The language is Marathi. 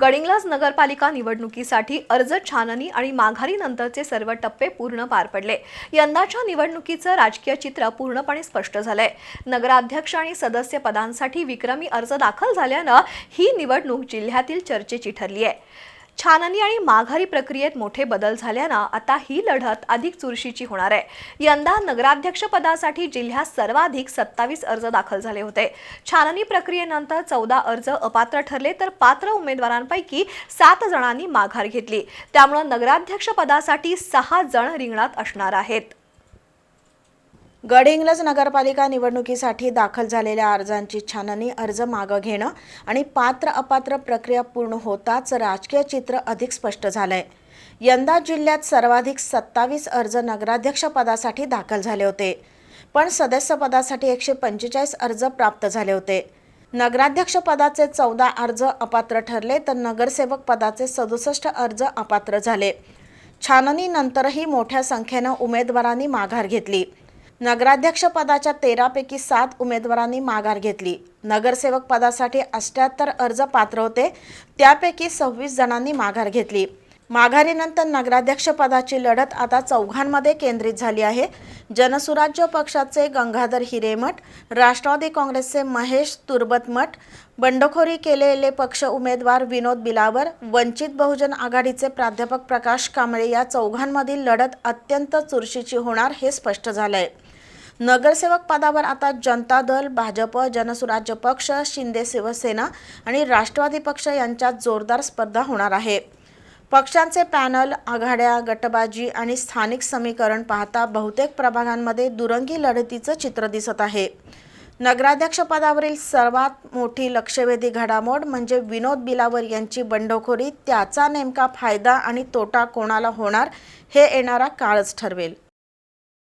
गडिंग्लास नगरपालिका निवडणुकीसाठी अर्ज छाननी आणि माघारीनंतरचे सर्व टप्पे पूर्ण पार पडले. यंदाच्या निवडणुकीचं राजकीय चित्र पूर्णपणे स्पष्ट झालंय. नगराध्यक्ष आणि सदस्य पदांसाठी विक्रमी अर्ज दाखल झाल्यानं ही निवडणूक जिल्ह्यातील चर्चेची ठरली आहे छाननी आणि माघारी प्रक्रियेत मोठे बदल झाल्यानं आता ही लढत अधिक चुरशीची होणार आहे. यंदा नगराध्यक्ष पदासाठी जिल्ह्यात सर्वाधिक सत्तावीस अर्ज दाखल झाले होते. छाननी प्रक्रियेनंतर चौदा अर्ज अपात्र ठरले तर पात्र उमेदवारांपैकी सात जणांनी माघार घेतली. त्यामुळे नगराध्यक्ष पदासाठी सहा जण रिंगणात असणार आहेत. गडहिंग्लज नगरपालिका निवडणुकीसाठी दाखल झालेल्या अर्जांची छाननी अर्ज मागं घेणं आणि पात्र अपात्र प्रक्रिया पूर्ण होताच राजकीय चित्र अधिक स्पष्ट झालंय. यंदा जिल्ह्यात सर्वाधिक सत्तावीस अर्ज नगराध्यक्षपदासाठी दाखल झाले होते पण सदस्यपदासाठी एकशे पंचेचाळीस अर्ज प्राप्त झाले होते. नगराध्यक्ष पदाचे चौदा अर्ज अपात्र ठरले तर नगरसेवक पदाचे सदुसष्ट अर्ज अपात्र झाले. छाननीनंतरही मोठ्या संख्येनं उमेदवारांनी माघार घेतली. नगराध्यक्षपदाच्या तेरापैकी सात उमेदवारांनी माघार घेतली. नगरसेवक पदासाठी अष्ट्याहत्तर अर्ज पात्र होते. त्यापैकी सव्वीस जणांनी माघार घेतली. माघारीनंतर नगराध्यक्षपदाची लढत आता चौघांमध्ये केंद्रित झाली आहे. जनसुराज्य पक्षाचे गंगाधर हिरेमठ राष्ट्रवादी काँग्रेसचे महेश तुर्बतमठ बंडखोरी केलेले पक्ष उमेदवार विनोद बिलावर वंचित बहुजन आघाडीचे प्राध्यापक प्रकाश कांबळे या चौघांमधील लढत अत्यंत चुरशीची होणार हे स्पष्ट झालं आहे नगरसेवक पदावर आता जनता दल भाजप जनसुराज्य पक्ष शिंदे शिवसेना आणि राष्ट्रवादी पक्ष यांच्यात जोरदार स्पर्धा होणार आहे. पक्षांचे पॅनल आघाड्या गटबाजी आणि स्थानिक समीकरण पाहता बहुतेक प्रभागांमध्ये दुरंगी लढतीचं चित्र दिसत आहे. नगराध्यक्ष पदावरील सर्वात मोठी लक्षवेधी घडामोड म्हणजे विनोद बिलावर यांची बंडखोरी त्याचा नेमका फायदा आणि तोटा कोणाला होणार हे येणारा काळच ठरवेल.